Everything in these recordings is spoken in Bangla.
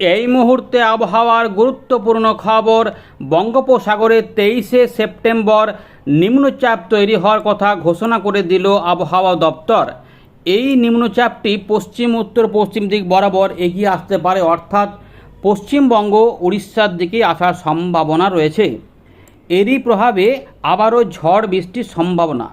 এই মুহূর্তে আবহাওয়ার গুরুত্বপূর্ণ খবর, বঙ্গোপসাগরে তেইশে সেপ্টেম্বর নিম্নচাপ তৈরি হওয়ার কথা ঘোষণা করে দিল আবহাওয়া দপ্তর। এই নিম্নচাপটি পশ্চিম, উত্তর, পশ্চিম দিক বরাবর এগিয়ে আসতে পারে, অর্থাৎ পশ্চিমবঙ্গ, উড়িষ্যার দিকে আসার সম্ভাবনা রয়েছে। এরই প্রভাবে আবারও ঝড় বৃষ্টির সম্ভাবনা।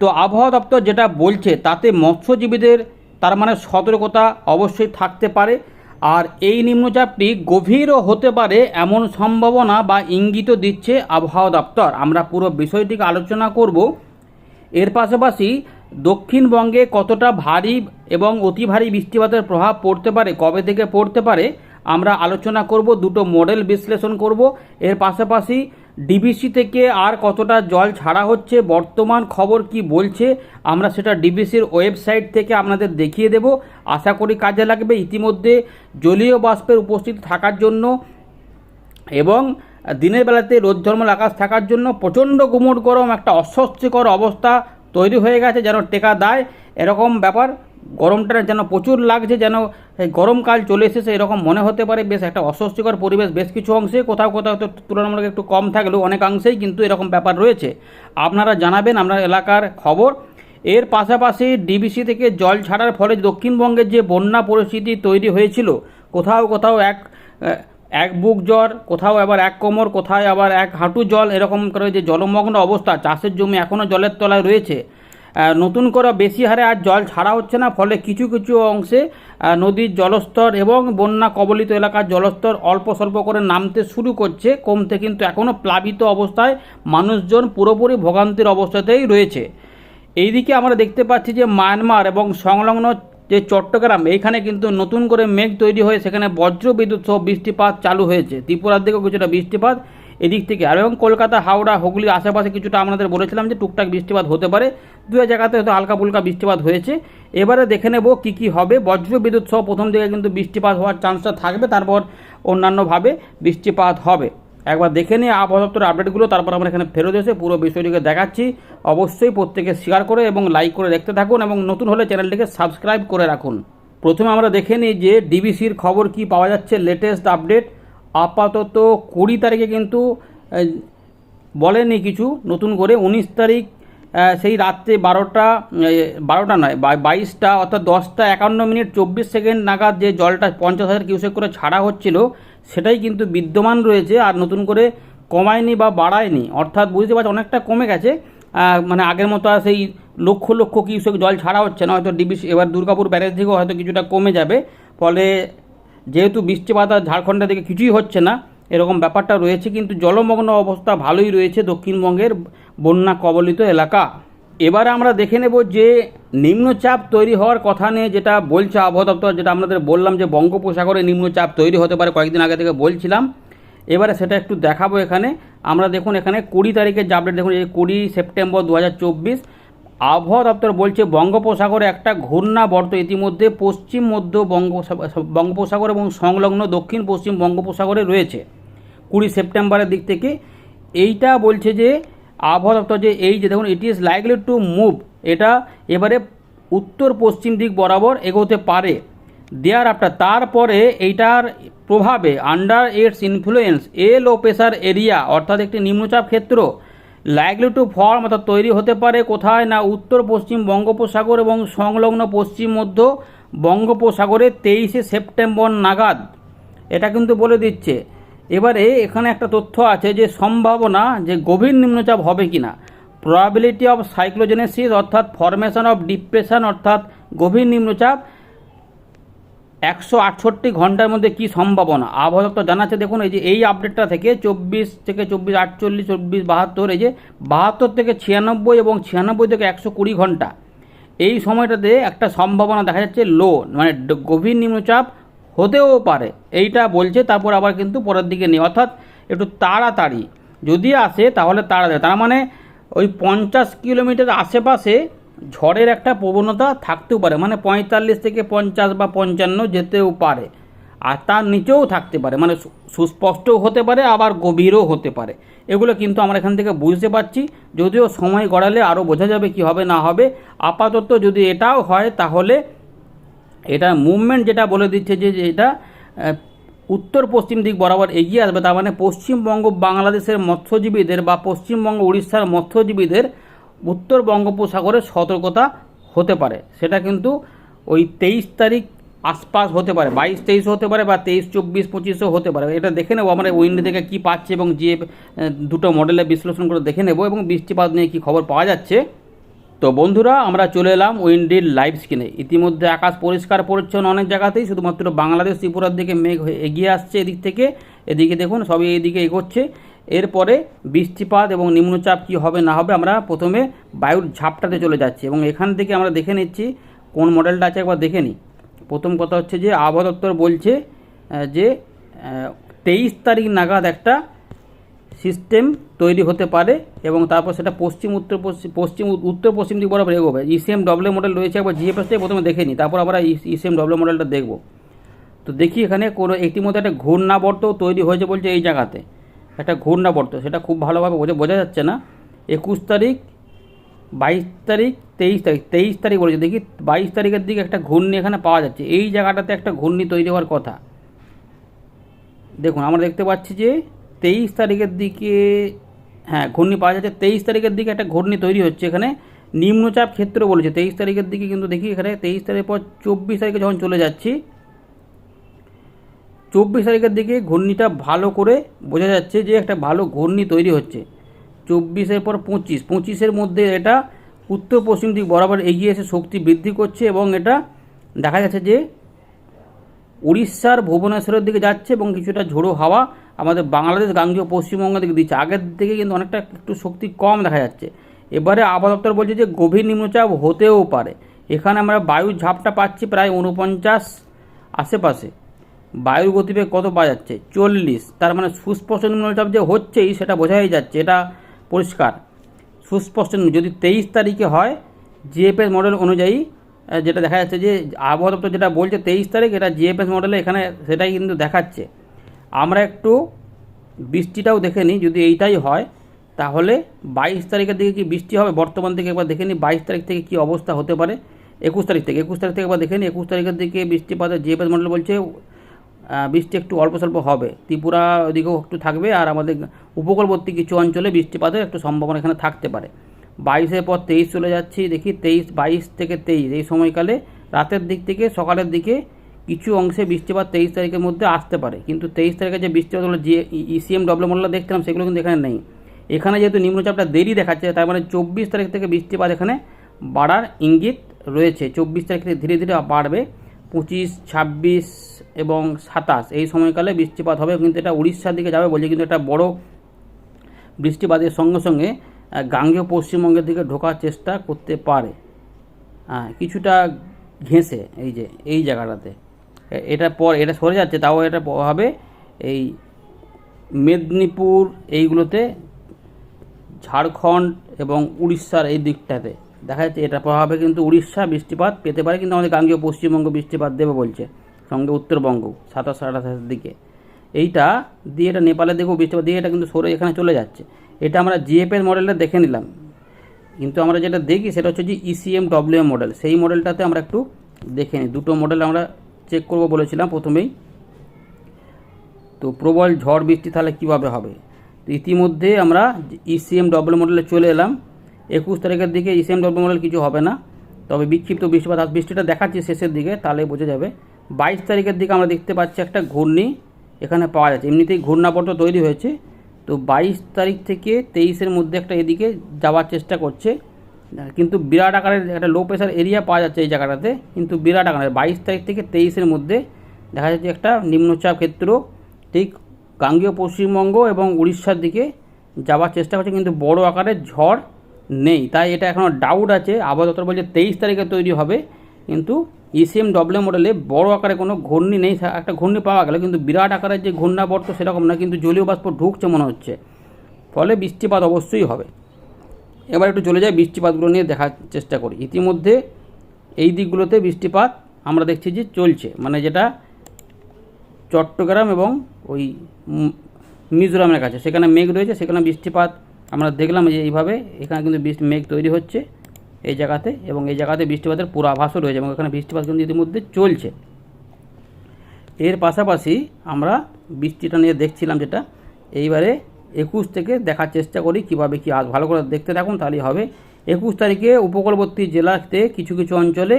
তো আবহাওয়া দপ্তর যেটা বলছে, তাতে মৎস্যজীবীদের তার মানে সতর্কতা অবশ্যই থাকতে পারে। আর এই নিম্নচাপটি গভীরও হতে পারে এমন সম্ভাবনা বা ইঙ্গিত দিচ্ছে আবহাওয়া দপ্তর। আমরা পুরো বিষয়টিকে আলোচনা করব। এর পাশাপাশি দক্ষিণবঙ্গে কতটা ভারী এবং অতি ভারী বৃষ্টিপাতের প্রভাব পড়তে পারে, কবে থেকে পড়তে পারে, আমরা আলোচনা করব, দুটো মডেল বিশ্লেষণ করব। এর পাশাপাশি ডিবিসি থেকে আর কতটা জল ছাড়া হচ্ছে, বর্তমান খবর কি বলছে, আমরা সেটা ডিবিসির ওয়েবসাইট থেকে আপনাদের দেখিয়ে দেব। আশা করি কাজে লাগবে ইতিমধ্যে জলীয় বাষ্পের উপস্থিতি থাকার জন্য এবং দিনের বেলাতে রোদ ঝলমল, আকাশ থাকার জন্য প্রচণ্ড গুমট গরম, একটা অস্বস্তিকর অবস্থা তৈরি হয়ে গেছে যেন টেকা দেয়। এরকম ব্যাপার গরমটা যেন প্রচুর লাগছে, যেন গরমকাল চলে এসেছে, এরকম মনে হতে পারে। বেশ একটা অস্বস্তিকর পরিবেশ, বেশ কিছু অংশে, কোথাও কোথাও তো তুলনামূলক একটু কম থাকলেও অনেকাংশেই কিন্তু এরকম ব্যাপার রয়েছে। আপনারা জানাবেন আপনার এলাকার খবর। এর পাশাপাশি ডিবিসি থেকে জল ছাড়ার ফলে দক্ষিণবঙ্গের যে বন্যা পরিস্থিতি তৈরি হয়েছিল, কোথাও কোথাও এক এক বুক জ্বর, কোথাও আবার এক কোমর, কোথায় আবার এক হাঁটু জল, এরকম করে যে জলমগ্ন অবস্থা, চাষের জমি এখনও জলের তলায় রয়েছে। নতুন করে বেশি হারে আর জল ছাড়া হচ্ছে না, ফলে কিছু কিছু অংশে নদীর জলস্তর এবং বন্যা কবলিত এলাকার জলস্তর অল্প স্বল্প করে নামতে শুরু করছে, কমতে কিন্তু এখনও প্লাবিত অবস্থায় মানুষজন পুরোপুরি ভোগান্তির অবস্থাতেই রয়েছে। এইদিকে আমরা দেখতে পাচ্ছি যে মায়ানমার এবং সংলগ্ন যে চট্টগ্রাম, এইখানে কিন্তু নতুন করে মেঘ তৈরি হয়ে সেখানে বজ্র বিদ্যুৎ সহ বৃষ্টিপাত চালু হয়েছে। ত্রিপুরার দিকেও কিছুটা বৃষ্টিপাত এদিক থেকে আর এবং কলকাতা, হাওড়া, হুগলি আশেপাশে কিছুটা আমাদের বলেছিলাম যে টুকটাক বৃষ্টিপাত হতে পারে। দু জায়গাতে হয়তো হালকা ফুলকা বৃষ্টিপাত হয়েছে। এবারে দেখে নেব কী কী হবে। বজ্র বিদ্যুৎ সহ প্রথম দিকে কিন্তু বৃষ্টিপাত হওয়ার চান্সটা থাকবে। তারপর অন্যান্যভাবে বৃষ্টিপাত হবে। একবার দেখে নিয়ে আবহাওয়া দপ্তরের আপডেটগুলো তারপর আমরা এখানে ফেরত এসে পুরো বিষয়টিকে দেখাচ্ছি। অবশ্যই প্রত্যেকে শেয়ার করে এবং লাইক করে দেখতে থাকুন এবং নতুন হলে চ্যানেলটিকে সাবস্ক্রাইব করে রাখুন। প্রথমে আমরা দেখে নিই যে ডিবিসির খবর কি পাওয়া যাচ্ছে? লেটেস্ট আপডেট আপাতত কুড়ি তারিখে কিন্তু বলেনি কিছু, নতুন করে উনিশ তারিখ সেই রাত্রে বারোটা বারোটা নয় বাইশটা অর্থাৎ দশটা একান্ন মিনিট চব্বিশ সেকেন্ড নাগাদ যে জলটা পঞ্চাশ হাজার কিউসেক করে ছাড়া হচ্ছিল, সেটাই কিন্তু বিদ্যমান রয়েছে আর নতুন করে কমায়নি বা বাড়ায়নি। অর্থাৎ বুঝতে পারছি অনেকটা কমে গেছে। মানে আগের মতো আর সেই লক্ষ লক্ষ কিউসেক জল ছাড়া হচ্ছে না, হয়তো ডিবি, এবার দুর্গাপুর ব্যারেজ থেকেও হয়তো কিছুটা কমে যাবে। ফলে যেহেতু বৃষ্টিপাত আর ঝাড়খণ্ডের দিকে কিছুই হচ্ছে না, এরকম ব্যাপারটা রয়েছে, কিন্তু জলমগ্ন অবস্থা ভালোই রয়েছে দক্ষিণবঙ্গের বন্যা কবলিত এলাকা। এবারে আমরা দেখে নেব যে নিম্নচাপ তৈরি হওয়ার কথা নিয়ে যেটা বলছে আবহাওয়া দপ্তর, যেটা আমাদের বললাম যে বঙ্গোপসাগরে নিম্নচাপ তৈরি হতে পারে কয়েকদিন আগে থেকে বলছিলাম। এবারে সেটা একটু দেখাবো এখানে। আমরা দেখুন এখানে কুড়ি তারিখের যে আপডেট দেখুন, এই কুড়ি সেপ্টেম্বর দু হাজার চব্বিশ আবহাওয়া দপ্তর বলছে, বঙ্গোপসাগরে একটা ঘূর্ণাবর্ত ইতিমধ্যে পশ্চিম, মধ্য বঙ্গোপসাগর বঙ্গোপসাগর এবং সংলগ্ন দক্ষিণ, পশ্চিম বঙ্গোপসাগরে রয়েছে। কুড়ি সেপ্টেম্বরের দিক থেকে এইটা বলছে যে, আবহাওয়া দপ্তর যে এই যে দেখুন it is likely to move এটা এবারে উত্তর পশ্চিম দিক বরাবর এগোতে পারে। দেয়ার আফটার তারপরে এইটার প্রভাবে under its influence a low pressure area অর্থাৎ একটি নিম্নচাপ ক্ষেত্র লাইকলি টু ফর্ম অর্থাৎ তৈরি হতে পারে কোথায়? না উত্তর, পশ্চিম বঙ্গোপসাগর এবং সংলগ্ন পশ্চিম মধ্য বঙ্গোপসাগরে তেইশে সেপ্টেম্বর নাগাদ। এটা কিন্তু বলে দিচ্ছে। এবারে এখানে একটা তথ্য আছে যে, সম্ভাবনা যে গভীর নিম্নচাপ হবে কি না প্রবাবিলিটি অফ সাইক্লোজেনেসিস অর্থাৎ ফরমেশন অফ ডিপ্রেশন অর্থাৎ গভীর নিম্নচাপ একশো আটষট্টি ঘণ্টার মধ্যে কি সম্ভাবনা? আবহাওয়া দপ্তর জানাচ্ছে, দেখুন, এই যে এই আপডেটটা থেকে চব্বিশ থেকে চব্বিশ, আটচল্লিশ, চব্বিশ, বাহাত্তর, এই যে বাহাত্তর থেকে ছিয়ানব্বই এবং ছিয়ানব্বই থেকে একশো কুড়ি ঘণ্টা। এই সময়টাতে একটা সম্ভাবনা দেখা যাচ্ছে লো মানে গভীর নিম্নচাপ হতেও পারে। এইটা বলছে, তারপর আবার কিন্তু পরের দিকে নেই। অর্থাৎ একটু তাড়াতাড়ি। যদি আসে, তাহলে তাড়াতাড়ি। তার মানে ওই পঞ্চাশ কিলোমিটার আশেপাশে ঝড়ের একটা প্রবণতা থাকতেও পারে মানে পঁয়তাল্লিশ থেকে পঞ্চাশ বা পঞ্চান্ন যেতেও পারে। আর তার নিচেও থাকতে পারে মানে সুস্পষ্টও হতে পারে, আবার গভীরও হতে পারে। এগুলো কিন্তু আমরা এখান থেকে বুঝতে পারছি। যদিও সময় গড়ালে আরও বোঝা যাবে কি হবে না হবে, আপাতত যদি এটাও হয় তাহলে এটা মুভমেন্ট যেটা বলে দিচ্ছে যে এটা উত্তর পশ্চিম দিক বরাবর এগিয়ে আসবে, তার মানে পশ্চিমবঙ্গ বাংলাদেশের মৎস্যজীবীদের বা পশ্চিমবঙ্গ উড়িষ্যার মৎস্যজীবীদের উত্তর বঙ্গোপসাগরে সতর্কতা হতে পারে। সেটা কিন্তু ওই তেইশ তারিখ আশপাশ হতে পারে, বাইশ তেইশও হতে পারে বা তেইশ, চব্বিশ, পঁচিশও হতে পারে। এটা দেখে নেব আমরা উইন্ডো থেকে কী পাচ্ছে এবং যে দুটো মডেলে বিশ্লেষণ করে দেখে নেব এবং বৃষ্টিপাত নিয়ে কী খবর পাওয়া যাচ্ছে। তো বন্ধুরা, আমরা চলে এলাম উইন্ডির লাইভ স্ক্রিনে। ইতিমধ্যে আকাশ পরিষ্কার, পরিচ্ছন্ন অনেক জায়গাতেই, শুধুমাত্র বাংলাদেশ ত্রিপুরার দিকে মেঘ এগিয়ে আসছে এদিক থেকে। এদিকে দেখুন, সবই এদিকে এগোচ্ছে। এরপরে বৃষ্টিপাত এবং নিম্নচাপ কি হবে না হবে আমরা প্রথমে বায়ুর ঝাপটাতে চলে যাচ্ছি এবং এখান থেকে আমরা দেখে নিচ্ছি কোন মডেলটা আছে একবার দেখে নিই। প্রথম কথা হচ্ছে যে আবহাওয়া দপ্তর বলছে যে তেইশ তারিখ নাগাদ একটা সিস্টেম তৈরি হতে পারে এবং তারপর সেটা পশ্চিম উত্তর পশ্চিম পশ্চিম উত্তর পশ্চিম দিক বরাবর এগোবে। ইসিএম ডব্লিউ মডেল রয়েছে একবার জিএফএসটাই প্রথমে দেখে নিই, তারপর আমরা ইসিএম ডব্লিউ মডেলটা দেখব। তো দেখি এখানে কোনো, একটি মধ্যে একটা ঘূর্ণাবর্ত তৈরি হয়েছে বলছে এই জায়গাতে। একটা ঘূর্ণাবর্ত সেটা খুব ভালোভাবে বোঝা বোঝা যাচ্ছে না। একুশ তারিখ, বাইশ তারিখ, তেইশ তারিখ তেইশ তারিখ বলেছে, দেখি বাইশ তারিখের দিকে একটা ঘূর্ণি এখানে পাওয়া যাচ্ছে, এই জায়গাটাতে একটা ঘূর্ণি তৈরি হওয়ার কথা। দেখুন, আমরা দেখতে পাচ্ছি যে তেইশ তারিখের দিকে হ্যাঁ ঘূর্ণি পাওয়া যাচ্ছে, তেইশ তারিখের দিকে একটা ঘূর্ণি তৈরি হচ্ছে এখানে। নিম্নচাপ ক্ষেত্র বলেছে, তেইশ তারিখের দিকে কিন্তু দেখি এখানে, তেইশ তারিখের পর চব্বিশ তারিখে যখন চলে যাচ্ছি চব্বিশ তারিখের দিকে ঘূর্ণিটা ভালো করে বোঝা যাচ্ছে যে একটা ভালো ঘূর্ণি তৈরি হচ্ছে। চব্বিশের পর পঁচিশ, পঁচিশের মধ্যে এটা উত্তর পশ্চিম দিক বরাবর এগিয়ে এসে শক্তি বৃদ্ধি করছে এবং এটা দেখা যাচ্ছে যে উড়িষ্যার ভুবনেশ্বরের দিকে যাচ্ছে এবং কিছুটা ঝোড়ো হাওয়া আমাদের বাংলাদেশ গাঙ্গীয় পশ্চিমবঙ্গের দিকে দিচ্ছে। আগের দিকে কিন্তু অনেকটা একটু শক্তি কম দেখা যাচ্ছে। এবারে আবহাওয়া দপ্তর বলছে যে গভীর নিম্নচাপ হতেও পারে। এখানে আমরা বায়ুর ঝাপটা পাচ্ছি প্রায় উনপঞ্চাশ আশেপাশে। বায়ুর গতিবেগ কত পাওয়া যাচ্ছে? চল্লিশ। তার মানে সুস্পষ্ট নিম্নচাপ যে হচ্ছেই, সেটা বোঝাই যাচ্ছে, এটা পরিষ্কার। সুস্পষ্ট যদি তেইশ তারিখে হয় জিএফএস মডেল অনুযায়ী যেটা দেখা যাচ্ছে যে আবহাওয়া দপ্তর যেটা বলছে তেইশ তারিখ, এটা জিএফএস মডেলে এখানে সেটাই কিন্তু দেখাচ্ছে। আমরা একটু বৃষ্টিটাও দেখে নিই, যদি এইটাই হয়, তাহলে বাইশ তারিখের দিকে কি বৃষ্টি হবে? বর্তমান থেকে একবার দেখে নিই, বাইশ তারিখ থেকে কি অবস্থা হতে পারে? একুশ তারিখ থেকে, একুশ তারিখ থেকে একবার দেখে নিই, একুশ তারিখের দিকে বৃষ্টিপাতের জিএফএস মডেল বলছে বৃষ্টি একটু অল্প স্বল্প হবে। ত্রিপুরা ওদিকেও একটু থাকবে আর আমাদের উপকূলবর্তী কিছু অঞ্চলে বৃষ্টিপাতের একটু সম্ভাবনা এখানে থাকতে পারে। বাইশের পর তেইশ চলে যাচ্ছি, দেখি তেইশ, বাইশ থেকে তেইশ। এই সময়কালে রাতের দিক থেকে সকালের দিকে কিছু অংশে বৃষ্টিপাত তেইশ তারিখের মধ্যে আসতে পারে। কিন্তু তেইশ তারিখে যে বৃষ্টিপাত হলো যে ইসিএম ডব্লিউ মডেল দেখছিলাম, সেগুলো কিন্তু এখানে নেই। এখানে যেহেতু নিম্নচাপটা দেরি দেখাচ্ছে, তার মানে চব্বিশ তারিখ থেকে বৃষ্টিপাত এখানে বাড়ার ইঙ্গিত রয়েছে। চব্বিশ তারিখ থেকে ধীরে ধীরে বাড়বে। পঁচিশ, ছাব্বিশ এবং সাতাশ। এই সময়কালে বৃষ্টিপাত হবে, কিন্তু এটা উড়িষ্যার দিকে যাবে বলছে, কিন্তু এটা বড় বৃষ্টিপাতের সঙ্গে সঙ্গে গাঙ্গেয় পশ্চিমবঙ্গের দিকে ঢোকার চেষ্টা করতে পারে। হ্যাঁ কিছুটা ঘেঁষে এই যে, এই জায়গাটাতে। এটা পর, এটা সরে যাচ্ছে, তাও এটা হবে এই মেদিনীপুর, এইগুলোতে ঝাড়খণ্ড এবং উড়িষ্যার এই দিকটাতে। দেখা যাচ্ছে এটা প্রভাবে কিন্তু উড়িষ্যা বৃষ্টিপাত পেতে পারে, কিন্তু আমাদের গাঙ্গীয় পশ্চিমবঙ্গ বৃষ্টিপাত দেবে বলছে, সঙ্গে উত্তরবঙ্গ, সাতাশ আঠাশের দিকে। এইটা দিয়ে এটা নেপালের দিকেও বৃষ্টিপাত, দিয়ে এটা কিন্তু সরে এখানে চলে যাচ্ছে। এটা আমরা জিএফএস মডেলটা দেখে নিলাম। কিন্তু আমরা যেটা দেখি সেটা হচ্ছে যে ইসিএম ডব্লিউএম মডেল সেই মডেলটাতে আমরা একটু দেখে নিই। দুটো মডেল আমরা চেক করব বলেছিলাম প্রথমেই। তো প্রবল ঝড় বৃষ্টি তাহলে কীভাবে হবে? তো ইতিমধ্যে আমরা ইসিএম ডব্লিউ মডেলে চলে এলাম। একুশ তারিখের দিকে ইসিএম ডব্লিউ মডেল কিছু হবে না। তবে বিক্ষিপ্ত বৃষ্টিপাত, আজ বৃষ্টিটা দেখাচ্ছি শেষের দিকে তাহলে বোঝা যাবে। বাইশ তারিখের দিকে আমরা দেখতে পাচ্ছি একটা ঘূর্ণি এখানে পাওয়া যাচ্ছে। এমনিতেই ঘূর্ণাবর্ত তৈরি হয়েছে। তো বাইশ তারিখ থেকে তেইশের মধ্যে একটা এদিকে যাওয়ার চেষ্টা করছে। কিন্তু বিরাট আকারের একটা লো প্রেশার এরিয়া পাওয়া যাচ্ছে এই জায়গাটাতে। কিন্তু বিরাট আকারের বাইশ তারিখ থেকে তেইশের মধ্যে দেখা যাচ্ছে একটা নিম্নচাপ ক্ষেত্র। ঠিক গাঙ্গীয় পশ্চিমবঙ্গ এবং উড়িষ্যার দিকে যাওয়ার চেষ্টা করছে। কিন্তু বড় আকারের ঝড় নেই। তাই এটা এখনও ডাউট আছে। আবহাওয়া দপ্তর বলছে তেইশ তারিখে তৈরি হবে। কিন্তু ইসিএম ডব্লিউ মডেলে বড় আকারে কোনো ঘূর্ণি নেই। একটা ঘূর্ণি পাওয়া গেল, কিন্তু বিরাট আকারের যে ঘূর্ণাবর্ত সেরকম না, কিন্তু জলীয় বাষ্প ঢুকছে মনে হচ্ছে। ফলে বৃষ্টিপাত অবশ্যই হবে। এবার একটু চলে যাই বৃষ্টিপাতগুলো নিয়ে দেখার চেষ্টা করি। ইতিমধ্যে এই দিকগুলোতে বৃষ্টিপাত আমরা দেখছি যে চলছে। মানে যেটা চট্টগ্রাম এবং ওই মিজোরামের কাছে। সেখানে মেঘ রয়েছে, সেখানে বৃষ্টিপাত আমরা দেখলাম যে এইভাবে এখানে কিন্তু বৃষ্টি, মেঘ তৈরি হচ্ছে এই জায়গাতে এবং এই জায়গাতে বৃষ্টিপাতের পূর্বাভাসও রয়েছে এবং এখানে বৃষ্টিপাত কিন্তু ইতিমধ্যে চলছে। এর পাশাপাশি আমরা বৃষ্টিটা নিয়ে দেখছিলাম যেটা, এইবারে একুশ থেকে দেখার চেষ্টা করি কীভাবে কী আস ভালো করে দেখতে থাকুন, তাহলেই হবে। একুশ তারিখে উপকূলবর্তী জেলাতে কিছু কিছু অঞ্চলে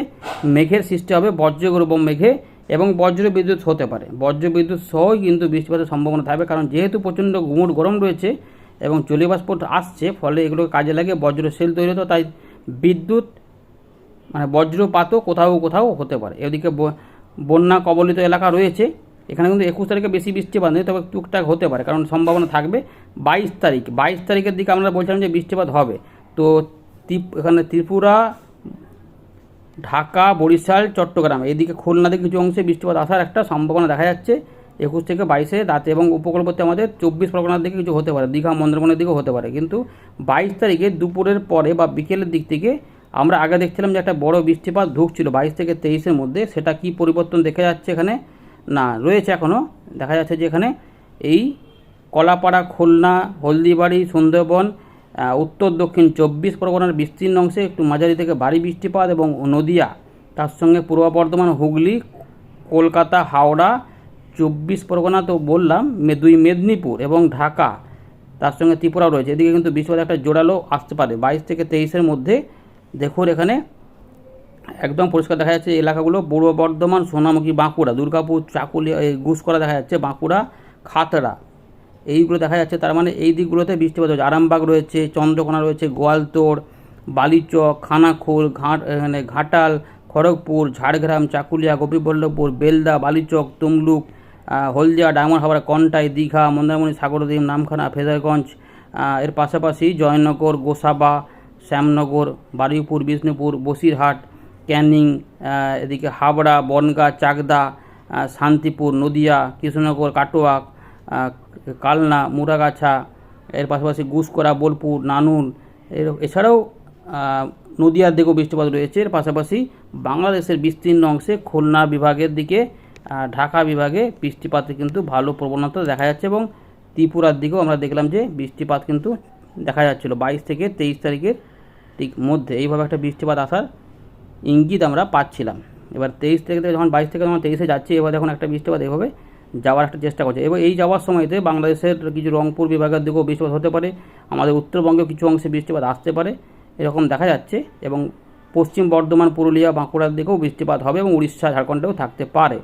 মেঘের সৃষ্টি হবে, বজ্রগর্ভ মেঘে এবং বজ্র বিদ্যুৎ হতে পারে। বজ্র বিদ্যুৎ সহই কিন্তু বৃষ্টিপাতের সম্ভাবনা থাকবে, কারণ যেহেতু প্রচণ্ড গুমুট গরম রয়েছে এবং জলীয়বাষ্প আসছে, ফলে এগুলোকে কাজে লাগে বজ্র সেল তৈরি হতো, তাই বিদ্যুৎ মানে বজ্রপাতও কোথাও কোথাও হতে পারে। এদিকে বন্যা কবলিত এলাকা রয়েছে। এখানে কিন্তু একুশ তারিখে বেশি বৃষ্টিপাত নেই তবে টুকটাক হতে পারে, কারণ সম্ভাবনা থাকবে বাইশ তারিখ। বাইশ তারিখের দিকে আমরা বলছিলাম যে বৃষ্টিপাত হবে। তো এখানে ত্রিপুরা, ঢাকা, বরিশাল, চট্টগ্রাম, এদিকে খুলনাতে কিছু অংশে বৃষ্টিপাত আসার একটা সম্ভাবনা দেখা যাচ্ছে। একুশ থেকে বাইশে রাতে এবং উপকূলবর্তী আমাদের চব্বিশ পরগনার দিকে কিছু হতে পারে, দীঘা, মন্দারমণির দিকেও হতে পারে। কিন্তু বাইশ তারিখে দুপুরের পরে বা বিকেলের দিক থেকে আমরা আগে দেখছিলাম যে একটা বড় বৃষ্টিপাত ঢুকছিল বাইশ থেকে তেইশের মধ্যে। সেটা কি পরিবর্তন দেখা যাচ্ছে এখানে? না, রয়েছে এখনও দেখা যাচ্ছে যে এখানে এই কলাপাড়া, খুলনা, হলদিবাড়ি, সুন্দরবন উত্তর, দক্ষিণ চব্বিশ পরগনার বিস্তীর্ণ অংশে একটু মাঝারি থেকে ভারী বৃষ্টিপাত এবং নদিয়া, তার সঙ্গে পূর্ব বর্ধমান, হুগলি, কলকাতা, হাওড়া চব্বিশ পরগনা তো বললাম দুই মেদিনীপুর এবং ঢাকা, তার সঙ্গে ত্রিপুরাও রয়েছে। এদিকে কিন্তু বৃষ্টিপাত একটা জোরালো আসতে পারে। বাইশ থেকে তেইশের মধ্যে দেখুন এখানে একদম পরিষ্কার দেখা যাচ্ছে এলাকাগুলো। পূর্ব বর্ধমান, সোনামুখী, বাঁকুড়া, দুর্গাপুর, চাকুলিয়া গুসকরা দেখা যাচ্ছে, বাঁকুড়া, খাতড়া। এইগুলো দেখা যাচ্ছে, তার মানে এই দিকগুলোতে বৃষ্টিপাত হচ্ছে। আরামবাগ রয়েছে, চন্দ্রকোনা রয়েছে, গোয়ালতোড়, বালিচক, খানাখোল, ঘাট ঘাটাল, খড়গপুর, ঝাড়গ্রাম, চাকুলিয়া, গোপীবল্লভপুর, বেলদা, বালিচক, তমলুক হলদিয়া ডায়মন্ড হাবড়া, কন্টাই, দীঘা, মন্দারমণি, সাগরদ্বীপ, নামখানা ফেজারগঞ্জ এর পাশাপাশি জয়নগর, গোসাবা, শ্যামনগর, বারুইপুর, বিষ্ণুপুর, বসিরহাট, ক্যানিং এদিকে হাবড়া, বনগাঁ, চাকদা শান্তিপুর, নদিয়া, কৃষ্ণনগর, কাটোয়া কালনা মুরাগাছা এর পাশাপাশি গুসকরা বোলপুর, নানুন, এর এছাড়াও নদিয়ার দিকেও বৃষ্টিপাত রয়েছে। এর পাশাপাশি বাংলাদেশের বিস্তীর্ণ অংশে খুলনা বিভাগের দিকে ঢাকা বিভাগে বৃষ্টিপাতের কিন্তু ভালো প্রবণতা দেখা যাচ্ছে এবং ত্রিপুরার দিকেও আমরা দেখলাম যে বৃষ্টিপাত কিন্তু দেখা যাচ্ছিল। বাইশ থেকে তেইশ তারিখের ঠিক মধ্যে এইভাবে একটা বৃষ্টিপাত আসার ইঙ্গিত আমরা পাচ্ছিলাম। এবার তেইশ থেকে যখন বাইশ থেকে যখন তেইশে যাচ্ছে, এবার এখন একটা বৃষ্টিপাত এভাবে যাওয়ার একটা চেষ্টা করছে। এবার এই যাওয়ার সময়তে বাংলাদেশের কিছু রংপুর বিভাগের দিকেও বৃষ্টিপাত হতে পারে, আমাদের উত্তরবঙ্গে কিছু অংশে বৃষ্টিপাত আসতে পারে, এরকম দেখা যাচ্ছে এবং পশ্চিম বর্ধমান, পুরুলিয়া, বাঁকুড়ার দিকেও বৃষ্টিপাত হবে এবং উড়িষ্যা, ঝাড়খণ্ডেও থাকতে পারে।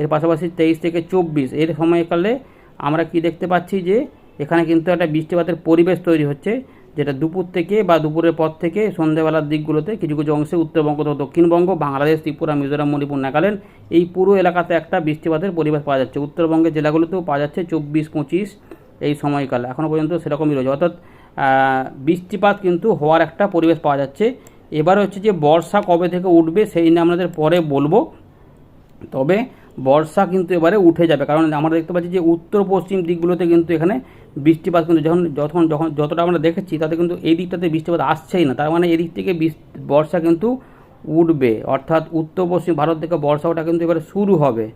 এর পাশাপাশি তেইশ থেকে চব্বিশ। এর সময়কালে আমরা কি দেখতে পাচ্ছি যে, এখানে কিন্তু একটা বৃষ্টিপাতের পরিবেশ তৈরি হচ্ছে, যেটা দুপুর থেকে বা দুপুরের পর থেকে সন্ধ্যেবেলার দিকগুলোতে কিছু কিছু অংশে উত্তরবঙ্গ তো দক্ষিণবঙ্গ বাংলাদেশ, ত্রিপুরা, মিজোরাম, মণিপুর, নাগাল্যান্ড, এই পুরো এলাকাতে একটা বৃষ্টিপাতের পরিবেশ পাওয়া যাচ্ছে। উত্তরবঙ্গের জেলাগুলোতেও পাওয়া যাচ্ছে চব্বিশ, পঁচিশ এই সময়কালে। এখনও পর্যন্ত সেরকমই রয়েছে। অর্থাৎ বৃষ্টিপাত কিন্তু হওয়ার একটা পরিবেশ পাওয়া যাচ্ছে। এবার হচ্ছে যে, বর্ষা কবে থেকে উঠবে সেই নিয়ে আমাদের পরে বলব। তবে বর্ষা কিন্তু এবারে উঠে যাবে। কারণ আমরা দেখতে পাচ্ছি যে উত্তর পশ্চিম দিকগুলোতে কিন্তু এখানে বৃষ্টিপাত কিন্তু যখন যখন যখন যতটা আমরা দেখেছি তাতে কিন্তু এই দিকটাতে বৃষ্টিপাত আসছেই না। তার মানে এদিক থেকে বর্ষা কিন্তু উঠবে। অর্থাৎ উত্তর পশ্চিম ভারত থেকে বর্ষা ওঠা কিন্তু এবারে শুরু হবে।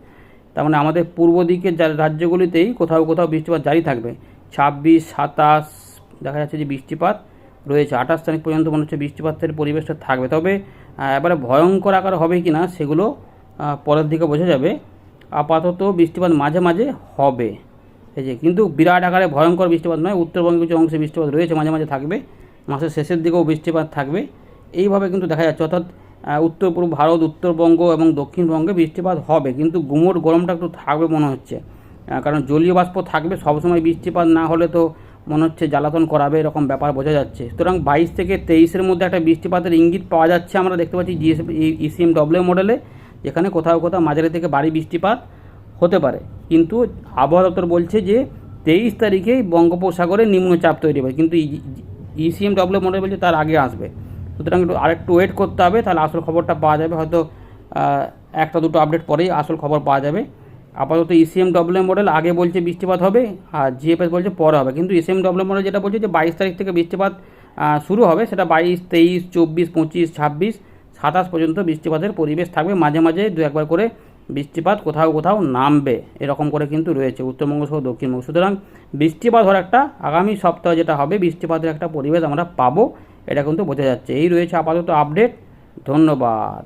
তার মানে আমাদের পূর্ব দিকের রাজ্যগুলিতেই কোথাও কোথাও বৃষ্টিপাত জারি থাকবে। ছাব্বিশ, সাতাশ দেখা যাচ্ছে যে বৃষ্টিপাত রয়েছে। আঠাশ তারিখ পর্যন্ত মনে হচ্ছে বৃষ্টিপাতের পরিবেশটা থাকবে। তবে এবারে ভয়ঙ্কর আকার হবে কি না সেগুলো পরের দিকে বোঝা যাবে আপাতত বৃষ্টিপাত মাঝে মাঝে হবে। এই যে, কিন্তু বিরাট আকারে ভয়ঙ্কর বৃষ্টিপাত নয় উত্তরবঙ্গে কিছু অংশে বৃষ্টিপাত রয়েছে, মাঝে মাঝে থাকবে। মাসের শেষের দিকেও বৃষ্টিপাত থাকবে। এইভাবে কিন্তু দেখা যাচ্ছে, অর্থাৎ উত্তর পূর্ব ভারত, উত্তরবঙ্গ এবং দক্ষিণবঙ্গে বৃষ্টিপাত হবে, কিন্তু গুমোট গরমটা একটু থাকবে মনে হচ্ছে। কারণ জলীয় বাষ্প থাকবে, সবসময় বৃষ্টিপাত না হলে তো মনে হচ্ছে জ্বালাতন করাবে এরকম ব্যাপার বোঝা যাচ্ছে। সুতরাং বাইশ থেকে তেইশের মধ্যে একটা বৃষ্টিপাতের ইঙ্গিত পাওয়া যাচ্ছে, আমরা দেখতে পাচ্ছি জিএস ইসিএম ডব্লিউ মডেলে যেখানে কোথাও কোথাও মাঝারি থেকে ভারী বৃষ্টিপাত হতে পারে। কিন্তু আবহাওয়া দপ্তর বলছে যে, তেইশ তারিখেই বঙ্গোপসাগরে নিম্নচাপ তৈরি হবে। কিন্তু ইসিএম ডব্লিউ মডেল বলছে তার আগে আসবে। সুতরাং একটু, আরেকটু ওয়েট করতে হবে, তাহলে আসল খবরটা পাওয়া যাবে। হয়তো একটা দুটো আপডেট পরেই আসল খবর পাওয়া যাবে। আপাতত ইসিএম ডব্লিউ মডেল আগে বলছে বৃষ্টিপাত হবে, আর জিএফএস বলছে পরে হবে। কিন্তু ইসিএম ডব্লিউ মডেল যেটা বলছে যে, বাইশ তারিখ থেকে বৃষ্টিপাত শুরু হবে, সেটা বাইশ, তেইশ, চব্বিশ, পঁচিশ, ছাব্বিশ সাতাশ পর্যন্ত বৃষ্টিপাতের পরিবেশ থাকবে। মাঝে মাঝে দু একবার করে বৃষ্টিপাত কোথাও কোথাও নামবে, এরকম করে কিন্তু রয়েছে উত্তরবঙ্গ সহ দক্ষিণবঙ্গ। সুতরাং বৃষ্টিপাত হওয়ার একটা আগামী সপ্তাহে যেটা হবে, বৃষ্টিপাতের একটা পরিবেশ আমরা পাবো, এটা কিন্তু বোঝা যাচ্ছে। এই রয়েছে আপাতত আপডেট ধন্যবাদ।